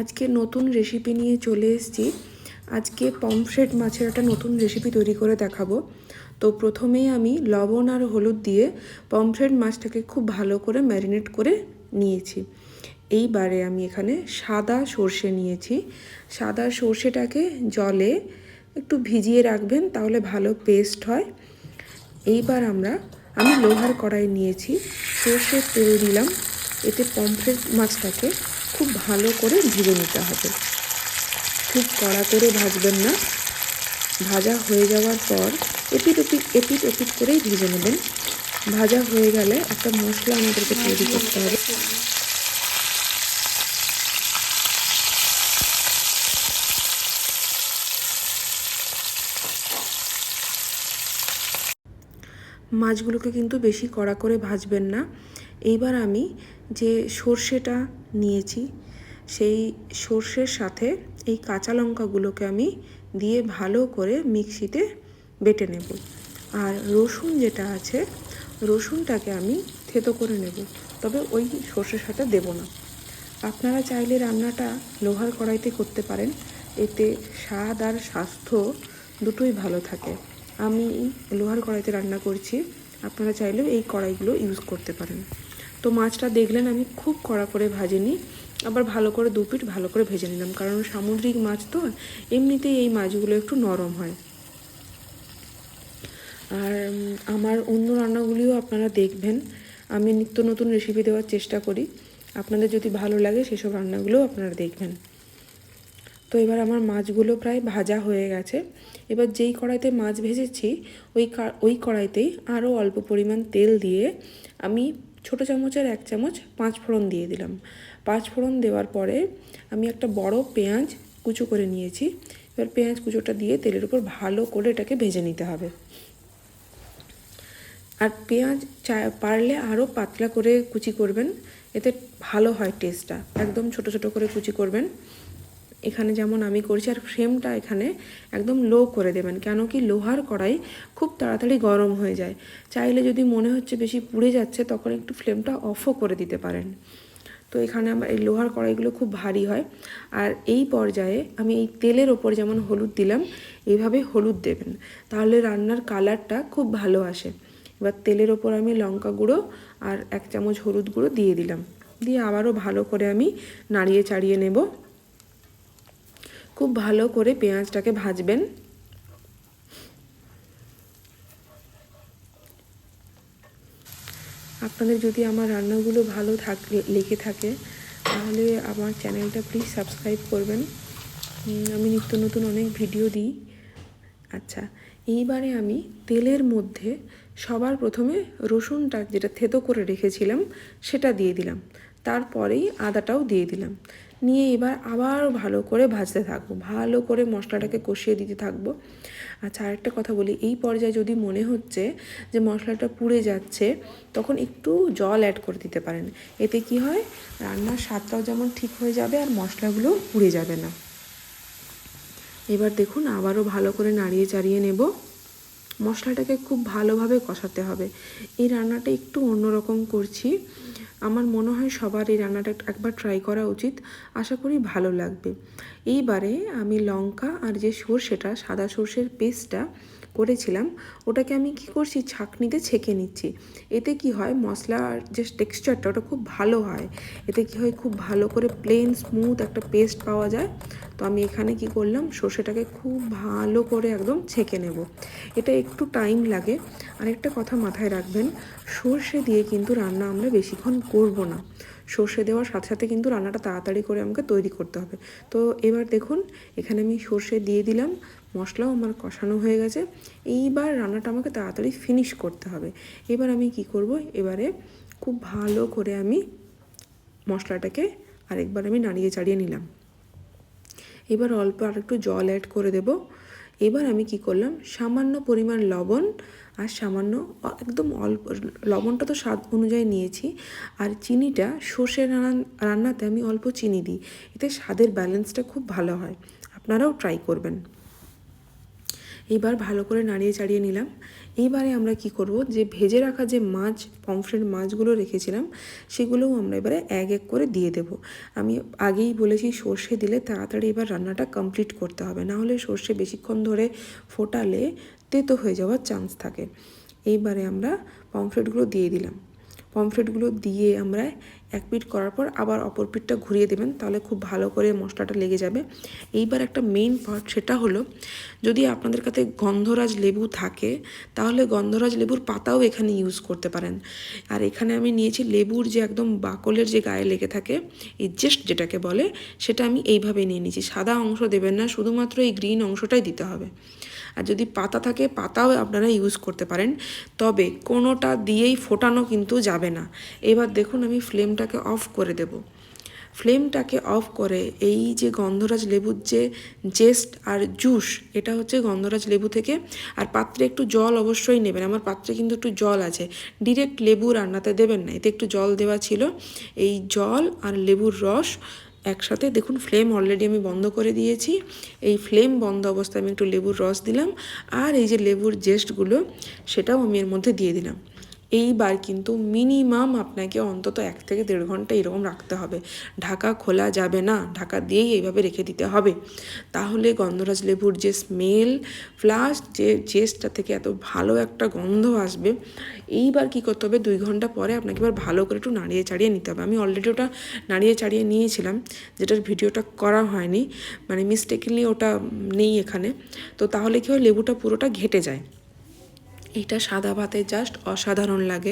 আজকে নতুন রেসিপি নিয়ে চলে এসেছি। আজকে পমফ্রেট মাছের একটা নতুন রেসিপি তৈরি করে দেখাবো। তো প্রথমেই আমি লবণ আর হলুদ দিয়ে পমফ্রেট মাছটাকে খুব ভালো করে ম্যারিনেট করে নিয়েছি। এইবারে আমি এখানে সাদা সর্ষে নিয়েছি। সাদা সর্ষেটাকে জলে একটু ভিজিয়ে রাখবেন তাহলে ভালো পেস্ট হয়। এইবার আমরা, আমি লোহার কড়াই নিয়েছি। সর্ষের তেল দিলাম। এতে পমফ্রেট মাছটাকে খুব ভালো করে ভেজে নিতে হবে। খুব কড়া করে ভাজবেন না। ভাজা হয়ে যাওয়ার পর এপিট এপিট এপিট এপিট করেই ভেজে নেবেন। ভাজা হয়ে গেলে একটা মশলা আমাদেরকে তৈরি করতে হবে। মাছগুলোকে কিন্তু বেশি কড়া করে ভাজবেন না। এইবার আমি যে সর্ষেটা নিয়েছি, সেই সর্ষের সাথে এই কাঁচা লঙ্কাগুলোকে আমি দিয়ে ভালো করে মিক্সিতে বেটে নেব। আর রসুন যেটা আছে, রসুনটাকে আমি থেতো করে নেব, তবে ওই সর্ষের সাথে দেব না। আপনারা চাইলে রান্নাটা লোহার কড়াইতে করতে পারেন, এতে স্বাদ আর স্বাস্থ্য দুটোই ভালো থাকে। আমি লোহার কড়াইতে রান্না করছি, আপনারা চাইলেও এই কড়াইগুলো ইউজ করতে পারেন। তো মাছটা দেখলেন আমি খুব কড়া করে ভাজিনি আবার ভালো করে দু পিঠ ভালো করে ভেজে নিলাম, কারণ সামুদ্রিক মাছ তো, এমনিতেই এই মাছগুলো একটু নরম হয়। আর আমার অন্য রান্নাগুলিও আপনারা দেখবেন। আমি নিত্য নতুন রেসিপি দেওয়ার চেষ্টা করি। আপনাদের যদি ভালো লাগে সেসব রান্নাগুলোও আপনারা দেখবেন। তো এবার আমার মাছগুলো প্রায় ভাজা হয়ে গেছে। এবার যেই কড়াইতে মাছ ভেজেছি, ওই ওই কড়াইতেই আরও অল্প পরিমাণ তেল দিয়ে আমি ছোটো চামচের এক চামচ পাঁচ ফোড়ন দিয়ে দিলাম। পাঁচ ফোড়ন দেওয়ার পরে আমি একটা বড় পেঁয়াজ কুচো করে নিয়েছি। এবার পেঁয়াজ কুচোটা দিয়ে তেলের উপর ভালো করে এটাকে ভেজে নিতে হবে। আর পেঁয়াজ চা, পারলে আরও পাতলা করে কুচি করবেন। এতে ভালো হয় টেস্টটা একদম ছোট ছোট করে কুচি করবেন। এখানে যেমন আমি করছি, আর ফ্রেমটা এখানে একদম লো করে দেবেন, কেন কি লোহার কড়াই খুব তাড়াতাড়ি গরম হয়ে যায়। চাইলে যদি মনে হচ্ছে বেশি পুড়ে যাচ্ছে, তখন একটু ফ্লেমটা অফও করে দিতে পারেন। তো এখানে আমার এই লোহার কড়াইগুলো খুব ভারী হয়। আর এই পর্যায়ে আমি এই তেলের ওপর যেমন হলুদ দিলাম এইভাবে হলুদ দেবেন। তাহলে রান্নার কালারটা খুব ভালো আসে। এবার তেলের ওপর আমি লঙ্কা গুঁড়ো আর এক চামচ হলুদ গুঁড়ো দিয়ে দিলাম। দিয়ে আবারও ভালো করে আমি নাড়িয়ে চাড়িয়ে নেব। খুব ভালো করে পেঁয়াজটাকে ভাজবেন। আপনাদের যদি আমার রান্নাগুলো ভালো থাক, লেগে থাকে, তাহলে আমার চ্যানেলটা প্লিজ সাবস্ক্রাইব করবেন। আমি নিত্য নতুন অনেক ভিডিও দিই। আচ্ছা এইবারে আমি তেলের মধ্যে সবার প্রথমে রসুনটা যেটা থেতো করে রেখেছিলাম, সেটা দিয়ে দিলাম। তারপরেই আদাটাও দিয়ে দিলাম। নিয়ে এবার আবার ভালো করে ভাজতে থাকব। ভালো করে মশলাটাকে কষিয়ে দিতে থাকব। আচ্ছা আরেকটা কথা বলি। এই পর্যায়ে যদি মনে হচ্ছে যে মশলাটা পুড়ে যাচ্ছে, তখন একটু জল অ্যাড করে দিতে পারেন। এতে কি হয়? রান্নার স্বাদটাও যেমন ঠিক হয়ে যাবে আর মশলাগুলো পুড়ে যাবে না। এবার দেখুন, আবারও ভালো করে নাড়িয়ে চাড়িয়ে নেব। মশলাটাকে খুব ভালোভাবে কষাতে হবে। এই রান্নাটা একটু অন্যরকম করছি। আমার মনে হয় সবার এই রান্নাটা একবার ট্রাই করা উচিত। আশা করি ভালো লাগবে। এইবারে আমি লঙ্কা আর যে সর্ষেটা, সাদা সর্ষের পেস্টটা করেছিলাম, ওটাকে আমি কি করছি, ছাঁকনিতে ছেঁকে নিচ্ছি। এতে কি হয়, মশলার যে টেক্সচারটা ওটা খুব ভালো হয়। এতে কি হয়, খুব ভালো করে প্লেন স্মুথ একটা পেস্ট পাওয়া যায়। তো আমি এখানে কি করলাম, সর্ষেটাকে খুব ভালো করে একদম ছেঁকে নেব। এটা একটু টাইম লাগে। আর একটা কথা মাথায় রাখবেন, সর্ষে দিয়ে কিন্তু রান্না আমরা বেশিক্ষণ করব না। সর্ষে দেওয়ার সাথে সাথে কিন্তু রান্নাটা তাড়াতাড়ি করে আমাকে তৈরি করতে হবে। তো এবার দেখুন, এখানে আমি সর্ষে দিয়ে দিলাম, মশলাও আমার কষানো হয়ে গেছে। এইবার রান্নাটা আমাকে তাড়াতাড়ি ফিনিশ করতে হবে। এবার আমি কি করব? এবারে খুব ভালো করে আমি মশলাটাকে আরেকবার আমি নাড়িয়ে চাড়িয়ে নিলাম। এবার অল্প আর একটু জল অ্যাড করে দেব। এবার আমি কি করলাম? সামান্য পরিমাণ লবণ আর সামান্য একদম অল্প, লবণটা তো স্বাদ অনুযায়ী নিয়েছি। আর চিনিটা সর্ষে রান্না, রান্নাতে আমি অল্প চিনি দিই। এতে স্বাদের ব্যালেন্সটা খুব ভালো হয়। আপনারাও ট্রাই করবেন। এইবার ভালো করে নাড়িয়ে চাড়িয়ে নিলাম। এইবারে আমরা কি করব যে, ভেজে রাখা যে মাছ, পমফ্রেট মাছগুলো রেখেছিলাম, সেগুলোও আমরা এবারে এক এক করে দিয়ে দেব। আমি আগেই বলেছি সর্ষে দিলে তাড়াতাড়ি এবার রান্নাটা কমপ্লিট করতে হবে। না হলে সর্ষে বেশিক্ষণ ধরে ফোটালে তেতো হয়ে যাওয়ার চান্স থাকে। এইবারে আমরা পমফ্রেটগুলো দিয়ে দিলাম। পমফ্রেটগুলো দিয়ে আমরা এক পিট করার পর আবার অপর পিঠটা ঘুরিয়ে দেবেন, তাহলে খুব ভালো করে মশলাটা লেগে যাবে। এইবার একটা মেইন পার্ট সেটা হলো, যদি আপনাদের কাছে গন্ধরাজ লেবু থাকে, তাহলে গন্ধরাজ লেবুর পাতাও এখানে ইউজ করতে পারেন। আর এখানে আমি নিয়েছি লেবুর যে একদম বাকলের যে গায়ে লেগে থাকে, এই জেস্ট যেটাকে বলে, সেটা আমি এইভাবে নিয়ে নিয়েছি। সাদা অংশ দেবেন না, শুধুমাত্র এই গ্রিন অংশটাই দিতে হবে। আর যদি পাতা থাকে, পাতাও আপনারা ইউজ করতে পারেন। তবে কোনোটা দিয়েই ফোটানো কিন্তু যাবে না। এবার দেখুন আমি ফ্লেমটাকে অফ করে দেব। ফ্লেমটাকে অফ করে এই যে গন্ধরাজ লেবুর যে জেস্ট আর জুস, এটা হচ্ছে গন্ধরাজ লেবু থেকে। আর পাত্রে একটু জল অবশ্যই নেবেন, আমার পাত্রে কিন্তু একটু জল আছে। ডিরেক্ট লেবু রান্নাতে দেবেন না, এতে একটু জল দেওয়া ছিল। এই জল আর লেবুর রস একসাথে, দেখুন ফ্লেম অলরেডি আমি বন্ধ করে দিয়েছি। এই ফ্লেম বন্ধ অবস্থায় আমি একটু লেবুর রস দিলাম। আর এই যে লেবুর জেস্টগুলো, সেটাও আমি এর মধ্যে দিয়ে দিলাম। এইবার কিন্তু মিনিমাম আপনাকে অন্তত এক থেকে দেড় ঘণ্টা এরকম রাখতে হবে। ঢাকা খোলা যাবে না, ঢাকা দিয়েই এইভাবে রেখে দিতে হবে। তাহলে গন্ধরাজ লেবুর যে স্মেল প্লাস যে জেস্টটা থেকে এত ভালো একটা গন্ধ আসবে, এইবার কি করতে হবে, দুই ঘণ্টা পরে আপনাকে এবার ভালো করে একটু নাড়িয়ে চাড়িয়ে নিতে হবে। আমি অলরেডি ওটা নাড়িয়ে চাড়িয়ে নিয়েছিলাম, যেটার ভিডিওটা করা হয়নি মানে মিস্টেকলি ওটা নেই এখানে। তো তাহলে কি হয়, লেবুটা পুরোটা ঘেটে যায়। এটা সাদা ভাতে জাস্ট অসাধারণ লাগে।